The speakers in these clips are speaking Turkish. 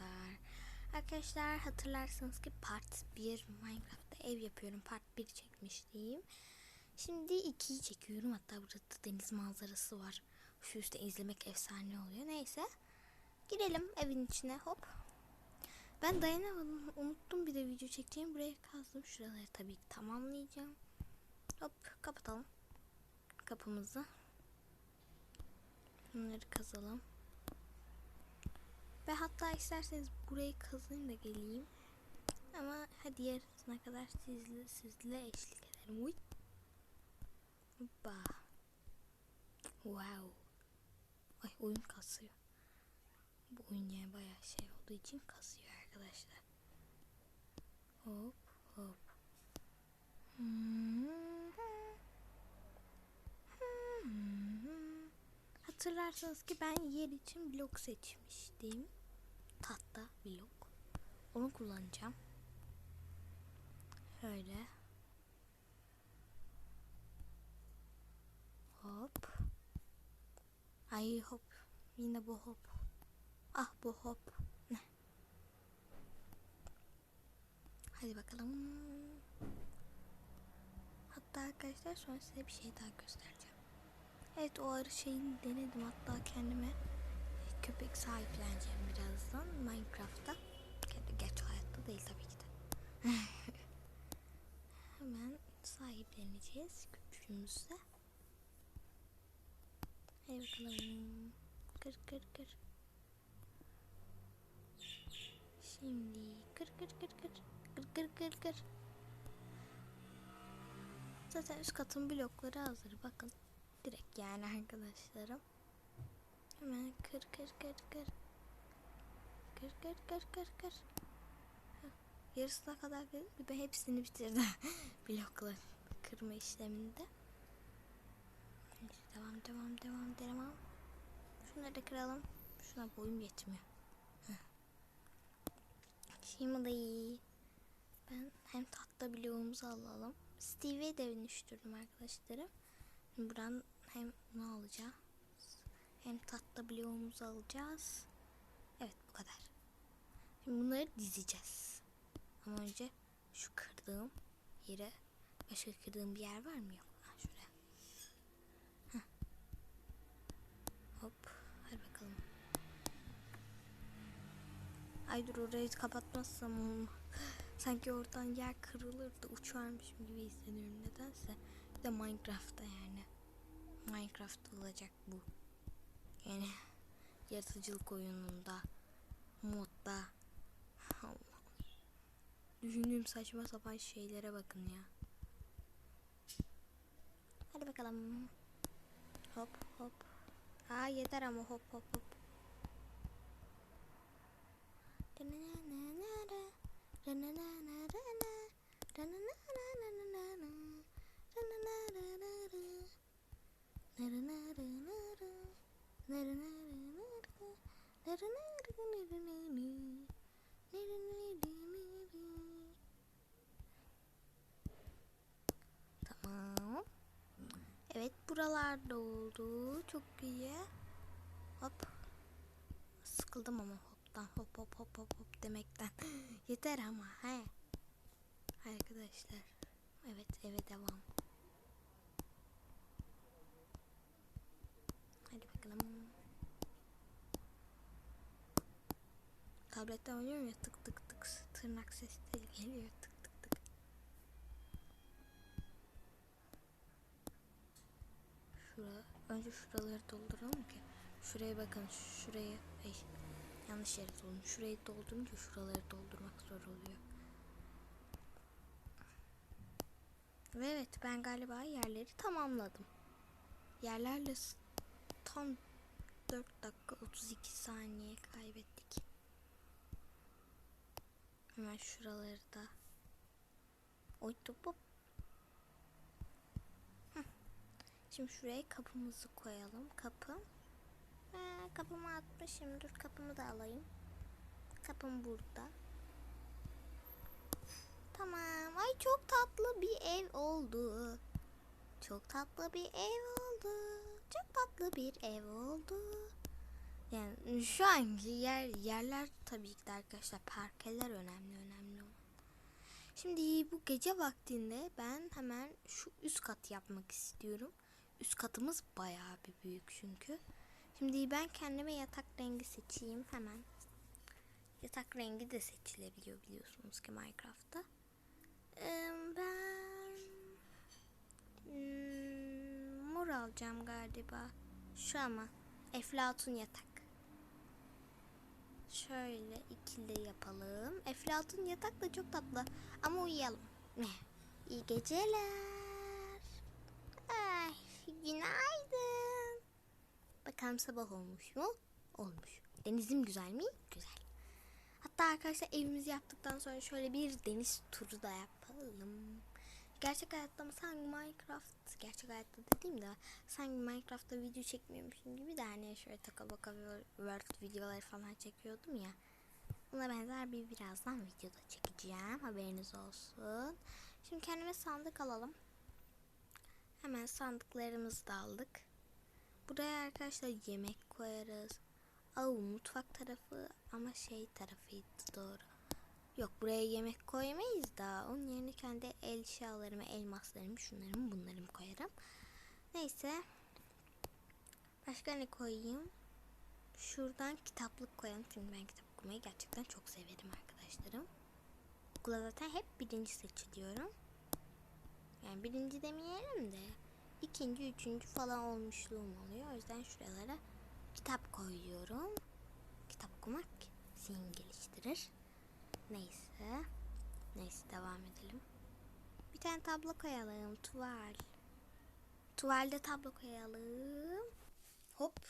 arkadaşlar. Arkadaşlar hatırlarsınız ki part 1 Minecraft'ta ev yapıyorum. Part 1 çekmiştim. Şimdi 2'yi çekiyorum. Hatta burada da deniz manzarası var. Şu üstte izlemek efsane oluyor. Neyse. Girelim evin içine hop. Ben dayanamadım. Unuttum bir de video çekeceğim. Buraya kazdım. Şuraları tabii tamamlayacağım. Hop kapatalım. Kapımızı. Bunları kazalım. Ve hatta isterseniz burayı kazayım da geleyim. Ama hadi yarısına kadar sizle, sizle eşlik ederim. Uy. Hoppa. Wow. Ay oyun kasıyor. Bu oyun yani bayağı şey olduğu için kasıyor arkadaşlar. Hop hop. Hatırlarsanız ki ben yer için blok seçmiştim. Tahta blok. Onu kullanacağım. Şöyle. Hop. Ay hop. Yine bu hop. Ah bu hop. Ne? Hadi bakalım. Hatta arkadaşlar sonra size bir şey daha göstereceğim. Evet o arı şeyini denedim hatta kendime köpek sahipleneceğim birazdan Minecraft'ta. Geç hayatta değil tabii ki de. Hemen sahipleneceğiz küçüğümüzde. Hadi bakalım. Kır kır kır. Şimdi kır kır kır kır. Kır kır kır kır. Zaten üst katın blokları hazır bakın. Direkt yani arkadaşlarım. Hemen kır kır kır kır. Kır kır kır kır kır. Yarısına kadar geldim. Ben hepsini bitirdim. Blokları kırma işleminde. Devam devam devam devam. Şunları da kıralım. Şuna boyum yetmiyor. Şimdi ben hem tahta bloğumuzu alalım. Steve'e de dönüştürdüm arkadaşlarım. Buradan hem bunu alacağız. Hem tahta bloğumuzu alacağız. Evet bu kadar. Şimdi bunları dizeceğiz. Ama önce şu kırdığım yere başka kırdığım bir yer var mı yok. Ha, şuraya. Heh. Hop. Hadi bakalım. Ay dur orayı kapatmazsam olmaz. Sanki oradan yer kırılır da uçarmışım gibi hissediyorum nedense. Bir de Minecraft'ta yani. Minecraft olacak bu. Yani yaratıcılık oyununda, modda. Düşündüğüm saçma sapan şeylere bakın ya. Hadi bakalım. Hop hop. Aa yeter ama hop hop hop. Tamam. Evet buralarda oldu. Çok iyi. Hop. Sıkıldım ama hoptan hop hop hop hop hop demekten. Yeter ama he. Arkadaşlar. Evet eve devam. Hadi bakalım. Tabletten oynuyorum ya tık tık tık tırnak sesleri geliyor tık tık tık. Şura, önce şuraları dolduralım ki. Şuraya bakın şuraya ay, yanlış yere doldurdum. Şurayı doldurunca şuraları doldurmak zor oluyor. Ve evet ben galiba yerleri tamamladım. Yerlerle tam 4 dakika 32 saniye kaybettik. Hemen şuraları da Oy topu. Şimdi şuraya kapımızı koyalım. Kapı. Ha, kapımı atmışım. Dur kapımı da alayım. Kapım burada. Tamam. Ay çok tatlı bir ev oldu. Çok tatlı bir ev oldu. Çok tatlı bir ev oldu. Yani şu anki yer yerler tabii ki de arkadaşlar parkeler önemli. Şimdi bu gece vaktinde ben hemen şu üst kat yapmak istiyorum. Üst katımız bayağı bir büyük çünkü. Şimdi ben kendime yatak rengi seçeyim hemen. Yatak rengi de seçilebiliyor biliyorsunuz ki Minecraft'ta. Ben hmm, mor alacağım galiba. Şu ama Eflatun yatak. Şöyle ikili yapalım. Eflatun yatak da çok tatlı. Ama uyuyalım. İyi geceler. Ay, günaydın. Bakalım sabah olmuş mu? Olmuş. Denizim güzel mi? Güzel. Hatta arkadaşlar evimizi yaptıktan sonra şöyle bir deniz turu da yapalım. Gerçek hayatta mı sanki gerçek hayatta dediğim de sanki Minecraft'ta video çekmiyormuşum gibi de hani şöyle taka baka world videoları falan çekiyordum ya. Buna benzer bir birazdan videoda çekeceğim. Haberiniz olsun. Şimdi kendime sandık alalım. Hemen sandıklarımızı da aldık. Buraya arkadaşlar yemek koyarız. Aa, mutfak tarafı ama şey tarafıydı doğru. Yok buraya yemek koyamayız da onun yerine kendi el eşyalarımı, elmaslarımı, şunlarımı, bunlarımı koyarım. Neyse. Başka ne koyayım? Şuradan kitaplık koyalım çünkü ben kitap okumayı gerçekten çok severim arkadaşlarım. Okula zaten hep birinci seçiliyorum. Yani birinci demeyelim de ikinci, üçüncü falan olmuşluğum oluyor. O yüzden şuralara kitap koyuyorum. Kitap okumak zihin geliştirir. Neyse. Neyse devam edelim. Bir tane tablo koyalım. Tuval. Tuvalde tablo koyalım. Hop.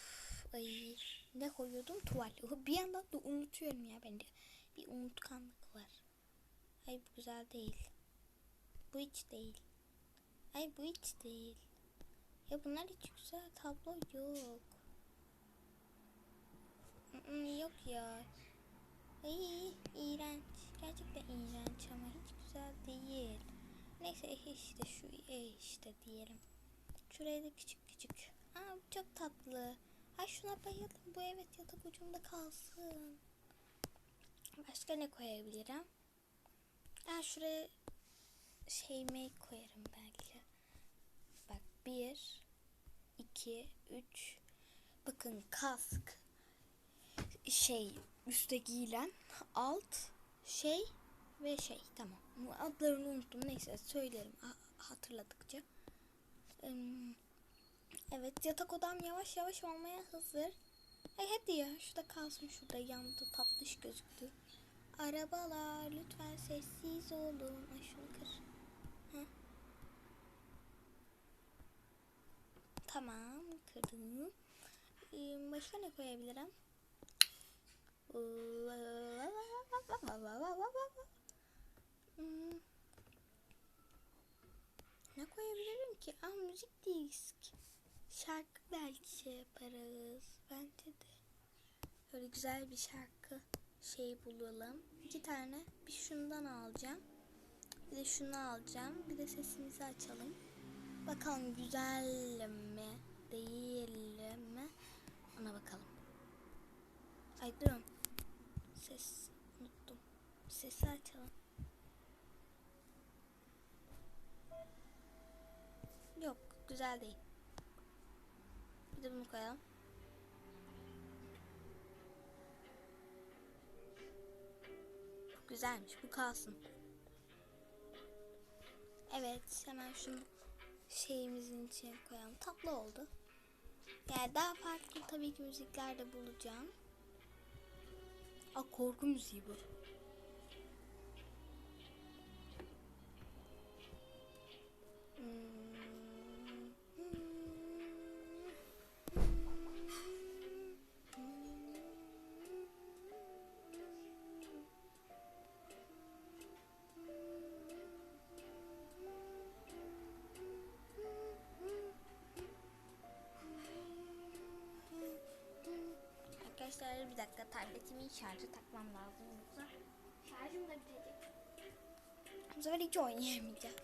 Ay, ne koyuyordum? Tuval. Bir yandan da unutuyorum ya bende. Bir unutkanlık var. Ay bu güzel değil. Bu hiç değil. Ay bu hiç değil. Ya bunlar hiç güzel tablo yok. Yok ya. Ay iğrenç. Gerçekten iğrenç ama hiç güzel değil. Neyse eh işte şu eh işte diyelim. Şuraya da küçük küçük. Aa çok tatlı. Ay şuna bayıldım. Bu evet yatak ucunda kalsın. Başka ne koyabilirim? Aa şuraya şey make koyarım belki. Bak bir, iki, üç. Bakın kask. Şey üstte giyilen alt şey ve şey tamam. Adlarını unuttum neyse söylerim ha- hatırladıkça. Evet yatak odam yavaş yavaş olmaya hazır. Ay hadi ya şurada kalsın şurada yandı tatlış gözüktü. Arabalar lütfen sessiz olun. Ay kır. Tamam kırdım. Başka ne koyabilirim? Hmm. Ne koyabilirim ki? Aa müzik disk. Şarkı belki şey yaparız. Bence de. Böyle güzel bir şarkı şey bulalım. İki tane. Bir şundan alacağım. Bir de şunu alacağım. Bir de sesimizi açalım. Bakalım güzel mi? Değil mi? Ona bakalım. Ay durun. Ses unuttum. Sesi açalım. Yok güzel değil. Bir de bunu koyalım. Güzelmiş. Bu kalsın. Evet hemen şunu şeyimizin içine koyalım. Tatlı oldu. Yani daha farklı tabii ki müzikler de bulacağım. Aa korku müziği bu. Arkadaşlar bir dakika tabletimin şarjı takmam lazım yoksa şarjım da bitecek. Bu sefer hiç oynayamayacağım.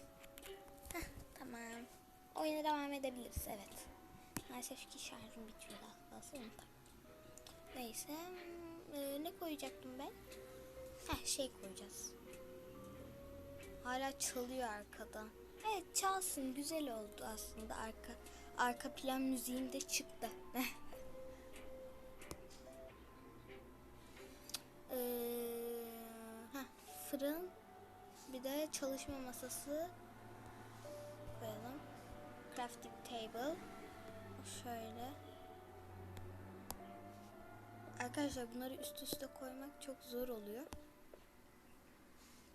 Heh, tamam. Oyuna devam edebiliriz evet. Maalesef ki şarjım bitiyor tak. Neyse. hmm, e, ne koyacaktım ben? Heh şey koyacağız. Hala çalıyor arkada. Evet çalsın güzel oldu aslında arka arka plan müziğim de çıktı. Çalışma masası koyalım. Crafting table. Şöyle. Arkadaşlar bunları üst üste koymak çok zor oluyor.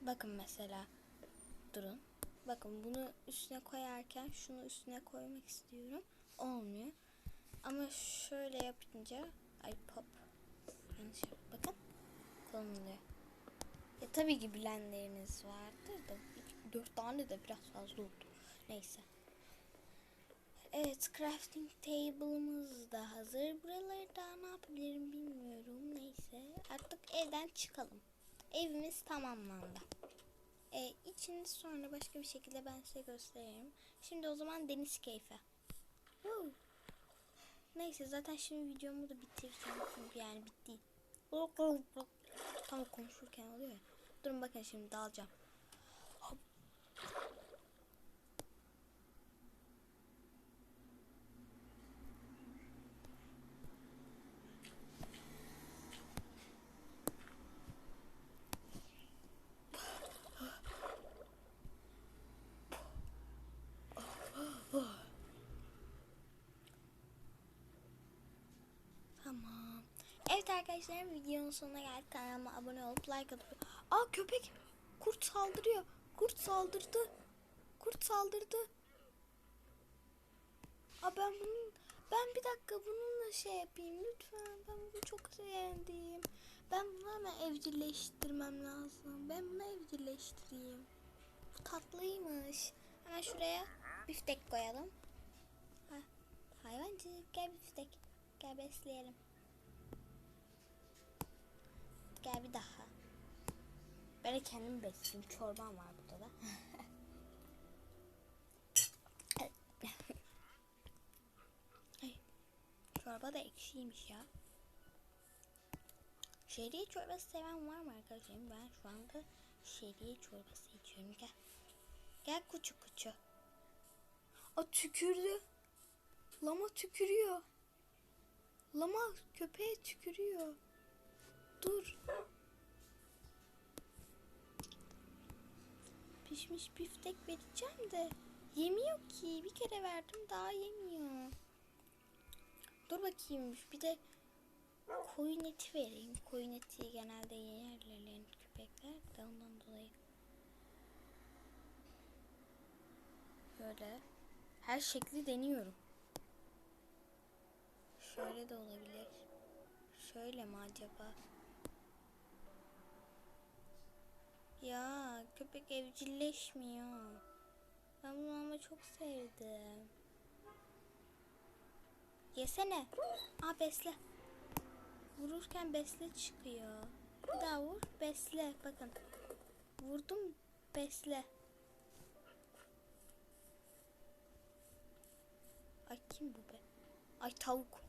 Bakın mesela. Durun. Bakın bunu üstüne koyarken şunu üstüne koymak istiyorum. Olmuyor. Ama şöyle yapınca ay pop. Yanlış Bakın. Konuluyor. E tabii ki bilenleriniz vardır da dört tane de biraz fazla oldu. Neyse. Evet, crafting table'ımız da hazır. Buraları daha ne yapabilirim bilmiyorum. Neyse, artık evden çıkalım. Evimiz tamamlandı. E, içini sonra başka bir şekilde ben size gösteririm. Şimdi o zaman deniz keyfi. Woo. Neyse zaten şimdi videomu da bitireceğim çünkü yani bitti. Tam konuşurken oluyor ya. Durun bakın şimdi dalacağım. Hop. Tamam. Evet arkadaşlar videonun sonuna geldik. Kanalıma abone olup like atıp. Aa köpek. Kurt saldırıyor. Kurt saldırdı. Kurt saldırdı. Aa ben bunun ben bir dakika bununla şey yapayım lütfen. Ben bunu çok sevdim. Ben bunu hemen evcilleştirmem lazım. Ben bunu evcilleştireyim. Bu tatlıymış. Hemen şuraya biftek koyalım. Ha, hayvancık gel biftek. Gel besleyelim. Gel bir daha. Ben kendim besleyeyim. Çorbam var burada da. Çorba da ekşiymiş ya. Şehriye çorbası seven var mı arkadaşlarım? Ben şu anda şehriye çorbası içiyorum. Gel. Gel kuçu kuçu. O tükürdü. Lama tükürüyor. Lama köpeğe tükürüyor. Pişmiş biftek vereceğim de yemiyor ki. Bir kere verdim daha yemiyor. Dur bakayım bir de koyun eti vereyim. Koyun eti genelde yerler köpekler de ondan dolayı. Böyle her şekli deniyorum. Şöyle de olabilir. Şöyle mi acaba? Ya köpek evcilleşmiyor. Ben bunu ama çok sevdim. Yesene. Aa besle. Vururken besle çıkıyor. Bir daha vur besle. Bakın. Vurdum besle. Ay kim bu be? Ay tavuk.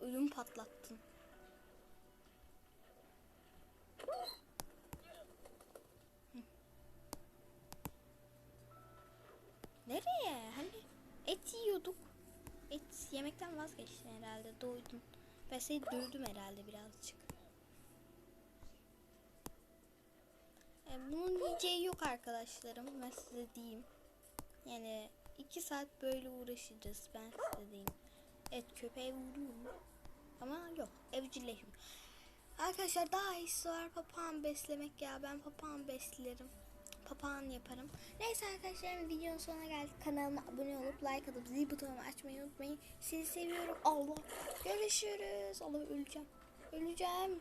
Ölüm patlattın. Yemekten vazgeçtin herhalde. Doydun. Ben seni dövdüm herhalde birazcık. E, bunun yiyeceği yok arkadaşlarım. Ben size diyeyim. Yani iki saat böyle uğraşacağız. Ben size diyeyim. Evet köpeğe vuruyor mu? Ama yok evcilleşim. Arkadaşlar daha iyisi var papağan beslemek ya. Ben papağan beslerim. Papağan yaparım. Neyse arkadaşlar videonun sonuna geldik. Kanalıma abone olup like atıp zil butonumu açmayı unutmayın. Sizi seviyorum. Allah. Görüşürüz. Allah öleceğim. Öleceğim.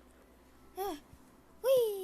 Heh. Hıy.